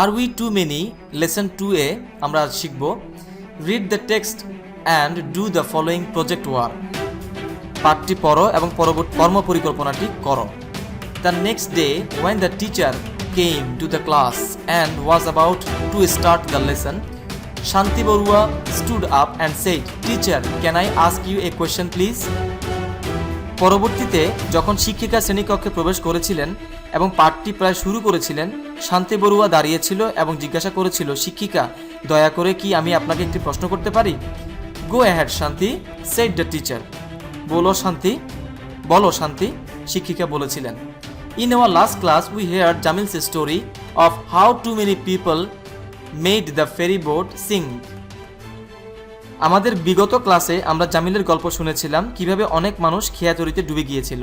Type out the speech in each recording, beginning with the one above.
Are we too many lesson two A আমরা শিখব read the text and do the following project work পাঠটি পড়ো এবং পরবর্তী কর্ম পরিকল্পনাটি করো। The next day when the teacher came to the class and was about to start the lesson Shanti Barua stood up and said teacher can I ask you a question please পরবর্তীতে, যখন শিক্ষিকা শ্রেণীকক্ষে প্রবেশ করেছিলেন এবং পাঠটি প্রায় শুরু করেছিলেন। শান্তি বড়ুয়া দাঁড়িয়েছিল এবং জিজ্ঞাসা করেছিল, শিক্ষিকা, দয়া করে কি আমি আপনাকে একটি প্রশ্ন করতে পারি? Go ahead Shanti said the teacher বলো, শান্তি বলো, শান্তি, শিক্ষিকা বলেছিলেন। In our last class we heard Jamil's story of how too many people made the ferry boat sink আমাদের বিগত ক্লাসে আমরা জামিলের গল্প শুনেছিলাম, কীভাবে অনেক মানুষ খেয়াচরিতে ডুবে গিয়েছিল।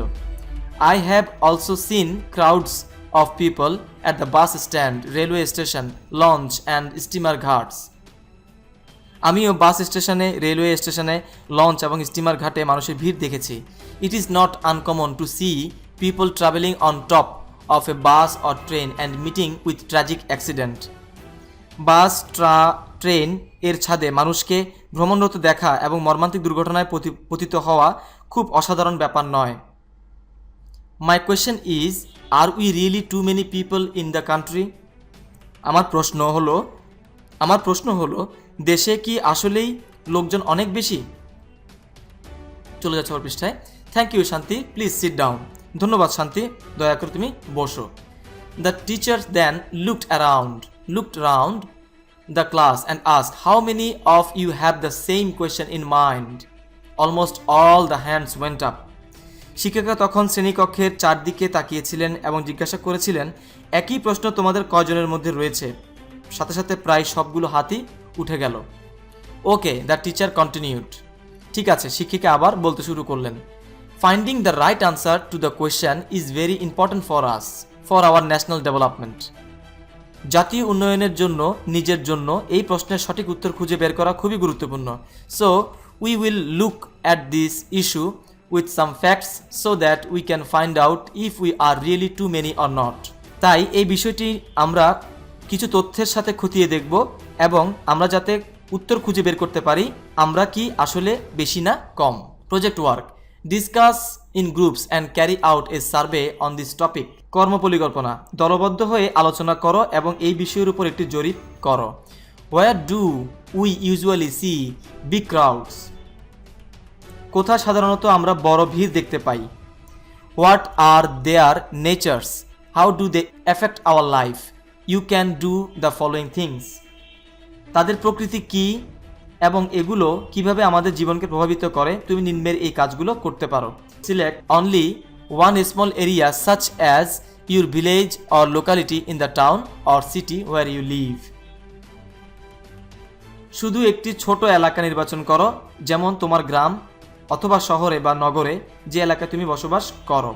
I have also seen crowds of people at the bus stand railway station launch and steamer ghats আমিও বাস স্টেশনে রেলওয়ে স্টেশনে লঞ্চ এবং স্টিমার ঘাটে মানুষের ভিড় দেখেছি। It is not uncommon to see people travelling on top of a bus or train and meeting with tragic accident bus ট্রা train এর ছাদে মানুষকে ভ্রমণরত দেখা এবং মর্মান্তিক দুর্ঘটনায় পতি- পতিত হওয়া খুব অসাধারণ ব্যাপার নয়। My question is are we really too many people in the country আমার প্রশ্ন হলো, আমার প্রশ্ন হলো, দেশে কি আসলেই লোকজন অনেক বেশি? চলে যাচ্ছে আমার পৃষ্ঠায়। Thank you Shanti. Please sit down ধন্যবাদ, শান্তি। দয়া করে তুমি বসো। The teacher then looked around looked round the class and ask how many of you have the same question in mind almost all the hands went up শিক্ষিকা তখন শ্রেণীকক্ষের চারদিকে তাকিয়েছিলেন এবং জিজ্ঞাসা করেছিলেন, একই প্রশ্ন তোমাদের কয়জনের মধ্যে রয়েছে? সাথে সাথে প্রায় সবগুলো হাতই উঠে গেল। Okay, the teacher continued. ঠিক আছে, শিক্ষিকা আবার বলতে শুরু করলেন finding the right answer to the question is very important for us for our national development জাতীয় উন্নয়নের জন্য, নিজের জন্য এই প্রশ্নের সঠিক উত্তর খুঁজে বের করা খুবই গুরুত্বপূর্ণ। So we will look at this issue with some facts so that we can find out if we are really too many or not তাই এই বিষয়টি আমরা কিছু তথ্যের সাথে খতিয়ে দেখব এবং আমরা যাতে উত্তর খুঁজে বের করতে পারি, আমরা কি আসলে বেশি না কম। Project work discuss in groups and carry out a survey on this topic কর্মপরিকল্পনা। দলবদ্ধ হয়ে আলোচনা করো এবং এই বিষয়ের উপর একটি জরিপ করো। Where do we usually see big crowds কোথায় সাধারণত আমরা বড় ভিড় দেখতে পাই? What are their natures? How do they affect our life? You can do the following things. তাদের প্রকৃতি কি? এবং এগুলো কীভাবে আমাদের জীবনকে প্রভাবিত করে? তুমি নিম্নের এই কাজগুলো করতে পারো। Select only one small area such as your village or locality in the town or city where you live শুধু একটি ছোট এলাকা নির্বাচন করো, যেমন তোমার গ্রাম অথবা শহরে বা নগরে যে এলাকায় তুমি বসবাস করো।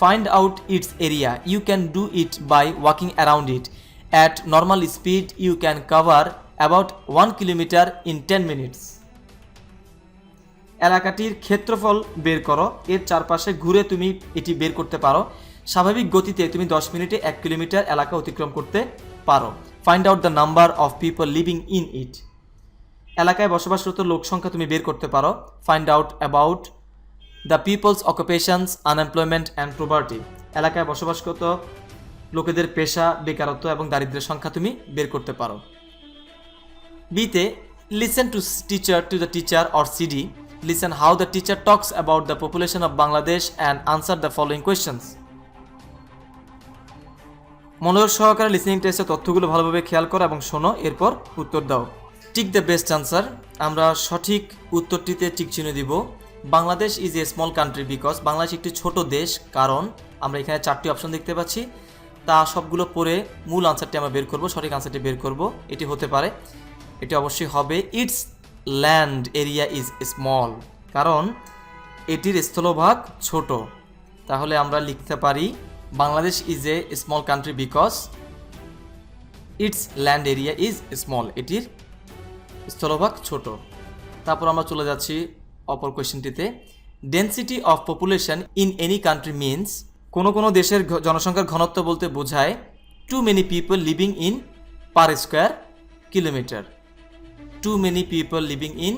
Find out its area you can do it by walking around it at normal speed you can cover about one kilometre in ten minutes এলাকাটির ক্ষেত্রফল বের করো। এর চারপাশে ঘুরে তুমি এটি বের করতে পারো। স্বাভাবিক গতিতে তুমি দশ মিনিটে এক কিলোমিটার এলাকা অতিক্রম করতে পারো। Find out the number of people living in it এলাকায় বসবাসরত লোক সংখ্যা তুমি বের করতে পারো। Find out about the people's occupations unemployment and property এলাকায় বসবাসকৃত লোকেদের পেশা, বেকারত্ব এবং দারিদ্র্যের সংখ্যা তুমি বের করতে পারো। বিতে listen to teacher to the teacher or CD listen how the teacher talks about the population of Bangladesh and answer the following questions মনোযোগ সহকারে লিসেনিং টেস্টে তথ্যগুলো ভালোভাবে খেয়াল করো এবং শোনো, এরপর উত্তর দাও। টিক দ্য বেস্ট আনসার আমরা সঠিক উত্তরটিতে টিক চিহ্ন দিব। Bangladesh is a small country because Bangladesh একটি ছোট দেশ, কারণ আমরা এখানে চারটি অপশন দেখতে পাচ্ছি। তা সবগুলো পরে মূল আনসারটি আমরা বের করব, সঠিক আনসারটি বের করব। এটি হতে পারে, এটি অবশ্যই হবে its land area is small কারণ এটির স্থলভাগ ছোট। তাহলে আমরা লিখতে পারি, Bangladesh is a small country because its land area is small এটির স্থলভাগ ছোট। তারপর আমরা চলে যাচ্ছি অপর কোয়েশ্চেনটিতে density of population in any country means কোনো কোনো দেশের জনসংখ্যার ঘনত্ব বলতে বোঝায় too many people living in per square kilometre too many people living in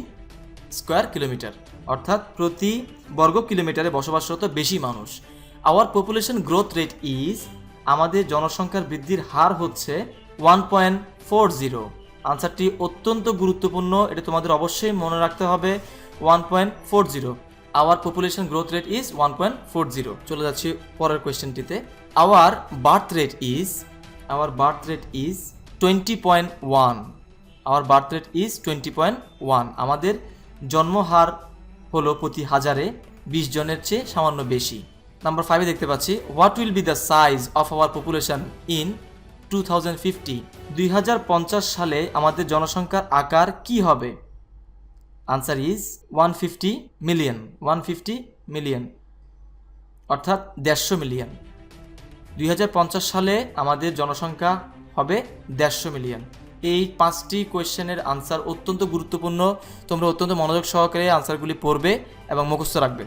square kilometre অর্থাৎ প্রতি বর্গ কিলোমিটারে বসবাসরত বেশি মানুষ। Our population growth rate is আমাদের জনসংখ্যার বৃদ্ধির হার হচ্ছে ওয়ান পয়েন্ট ফোর জিরো আনসারটি অত্যন্ত গুরুত্বপূর্ণ, এটা তোমাদের অবশ্যই মনে রাখতে হবে one point four zero our population growth rate is one point four zero চলে যাচ্ছি পরের কোয়েশ্চেনটিতে our birth rate is our birth rate is twenty point one our birth rate is twenty point one আমাদের জন্মহার হলো প্রতি হাজারে বিশ জনের চেয়ে সামান্য বেশি। নাম্বার ফাইভে দেখতে পাচ্ছি what will be the size of our population in two thousand fifty দুই হাজার পঞ্চাশ সালে আমাদের জনসংখ্যার আকার কি হবে? Answer is one fifty million one fifty million অর্থাৎ দেড়শো মিলিয়ন দুই হাজার পঞ্চাশ সালে আমাদের জনসংখ্যা হবে দেড়শো মিলিয়ন এই পাঁচটি কোয়েশ্চেনের আনসার অত্যন্ত গুরুত্বপূর্ণ। তোমরা অত্যন্ত মনোযোগ সহকারে আনসারগুলি পড়বে এবং মুখস্থ রাখবে।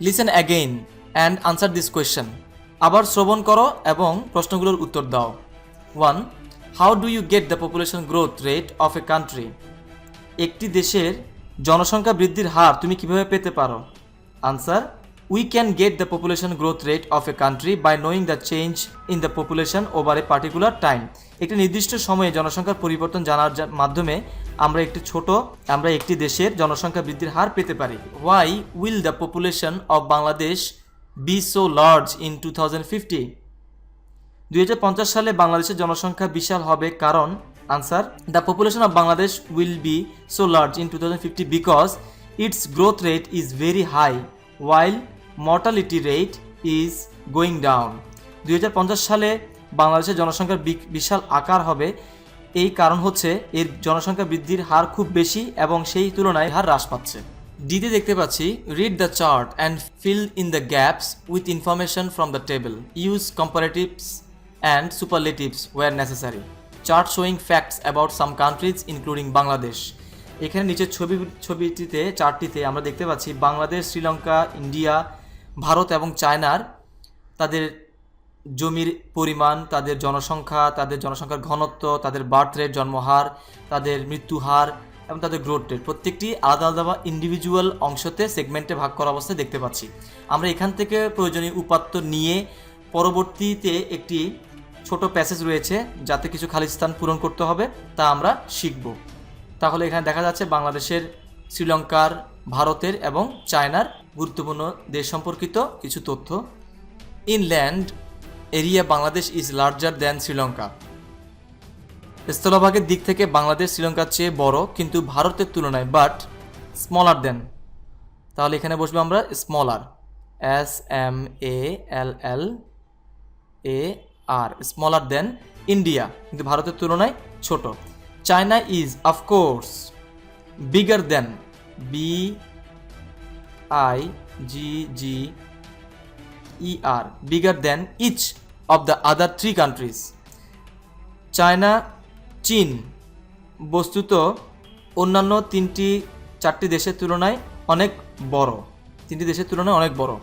Listen again and answer this question আবার শ্রবণ করো এবং প্রশ্নগুলোর উত্তর দাও। One how do you get the population growth rate of a country একটি দেশের জনসংখ্যা বৃদ্ধির হার তুমি কীভাবে পেতে পারো? Answer we can get the population growth rate of a country by knowing the change in the population over a particular time একটি নির্দিষ্ট সময়ে জনসংখ্যার পরিবর্তন জানার মাধ্যমে আমরা একটি ছোট, আমরা একটি দেশের জনসংখ্যা বৃদ্ধির হার পেতে পারি। Why will the population of Bangladesh be so large in two thousand fifty দুই হাজার পঞ্চাশ সালে বাংলাদেশের জনসংখ্যা বিশাল হবে কারণ answer, the population of Bangladesh will be so large in two thousand fifty because its growth rate is very high while mortality rate is going down. দুই হাজার পঞ্চাশ সালে বাংলাদেশের জনসংখ্যার বিশাল আকার হবে। এই কারণ হচ্ছে এর জনসংখ্যা বৃদ্ধির হার খুব বেশি এবং সেই তুলনায় হার হ্রাস পাচ্ছে। ডিতে দেখতে পাচ্ছি read the chart and fill in the gaps with information from the table use comparatives and superlatives where necessary chart showing facts about some countries including Bangladesh এখানে নিচের ছবি, ছবিটিতে চার্টটিতে আমরা দেখতে পাচ্ছি বাংলাদেশ, শ্রীলঙ্কা, ইন্ডিয়া, ভারত এবং চায়নার তাদের জমির পরিমাণ, তাদের জনসংখ্যা, তাদের জনসংখ্যার ঘনত্ব, তাদের বার্থ রেট জন্মহার, তাদের মৃত্যু হার এবং তাদের গ্রোথ রেট প্রত্যেকটি আলাদা আলাদা বা ইন্ডিভিজুয়াল অংশতে সেগমেন্টে ভাগ করা অবস্থায় দেখতে পাচ্ছি। আমরা এখান থেকে প্রয়োজনীয় উপাত্ত নিয়ে পরবর্তীতে একটি ছোট প্যাসেজ রয়েছে, যাতে কিছু খালি স্থান পূরণ করতে হবে, তা আমরা শিখব। তাহলে এখানে দেখা যাচ্ছে বাংলাদেশের, শ্রীলঙ্কার, ভারতের এবং চায়নার গুরুত্বপূর্ণ দেশ সম্পর্কিত কিছু তথ্য। In land area Bangladesh is larger than Sri Lanka স্থলভাগের দিক থেকে বাংলাদেশ শ্রীলঙ্কার চেয়ে বড়, কিন্তু ভারতের তুলনায় বাট স্মলার দেন তাহলে এখানে বসবে আমরা smaller S M A L L E R smaller than India কিন্তু ভারতের তুলনায় ছোট। China is of course bigger than B I G G E R bigger than each of the other three countries China চীন। বস্তুত অন্যান্য তিনটি, চারটি দেশের তুলনায় অনেক বড়। তিনটি দেশের তুলনায় অনেক বড়।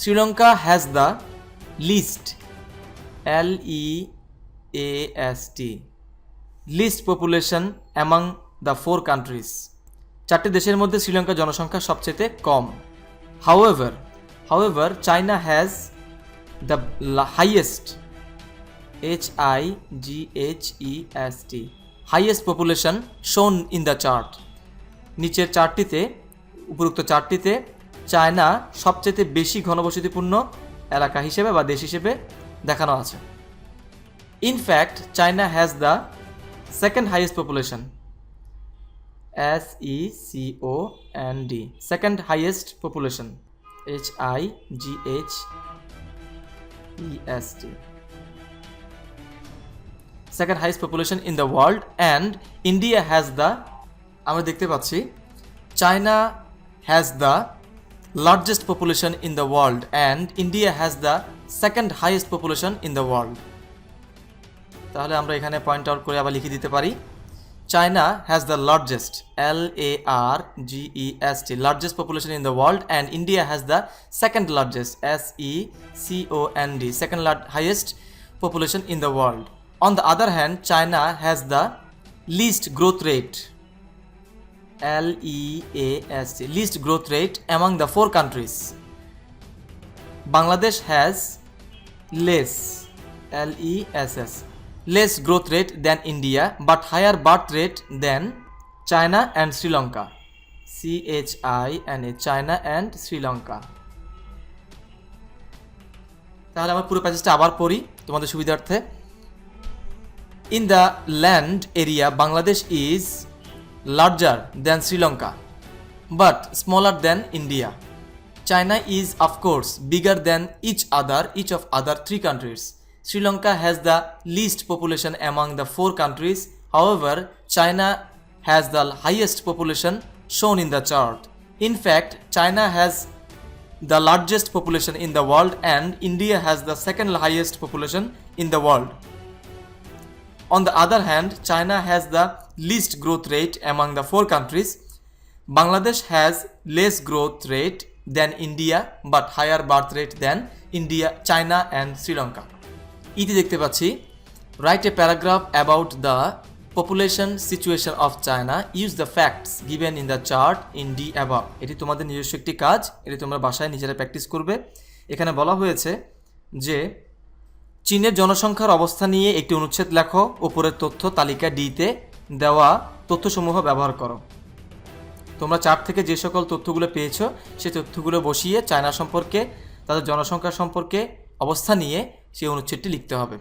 Sri Lanka has the least L E A S T least population among the four countries চারটি দেশের মধ্যে শ্রীলঙ্কার জনসংখ্যা সবচেয়ে কম। However however China has the highest H I G H E S T highest population shown in the chart নিচের চার্টটিতে উপরোক্ত চার্টটিতে China সবচেয়ে বেশি ঘনবসতিপূর্ণ এলাকা হিসেবে বা দেশ হিসেবে দেখানো আছে। In fact China has the second highest population S E C O N D second highest population H I G H E S T second highest population in the world and India has the আমরা দেখতে পাচ্ছি China has the largest population in the world and India has the second highest population in the world তাহলে আমরা এখানে point out করে আবার লিখে দিতে পারি China has the largest L A R G E S T largest population in the world and India has the second largest S E C O N D second highest population in the world On the other hand, China has the least growth rate. L E A S T least growth rate among the four countries. Bangladesh has less L E S S less growth rate than India but higher birth rate than China and Sri Lanka. C H I N A China and Sri Lanka. তাহলে আমার পুরো প্যাসেজটা আবার পড়ি তোমাদের সুবিধার্থে In the land area, Bangladesh is larger than Sri Lanka, but smaller than India. China is, of course, bigger than each other, each of other three countries. Sri Lanka has the least population among the four countries. However, China has the highest population shown in the chart. In fact, China has the largest population in the world and India has the second highest population in the world. On the other hand, China has the least growth rate among the four countries. Bangladesh has less growth rate than India but higher birth rate than India, China and Sri Lanka. ইতি দেখতে পাচ্ছি write a paragraph about the population situation of China use the facts given in the chart in the above এটি তোমাদের নিজস্ব একটি কাজ এটি তোমরা বাসায় নিজেরা প্র্যাকটিস করবে এখানে বলা হয়েছে যে চীনের জনসংখ্যার অবস্থা নিয়ে একটি অনুচ্ছেদ লেখো। উপরের তথ্য তালিকা ডিতে দেওয়া তথ্যসমূহ ব্যবহার করো। তোমরা চার থেকে যে সকল তথ্যগুলো পেয়েছ সেই তথ্যগুলো বসিয়ে চায়না সম্পর্কে, তাদের জনসংখ্যা সম্পর্কে অবস্থা নিয়ে সেই অনুচ্ছেদটি লিখতে হবে।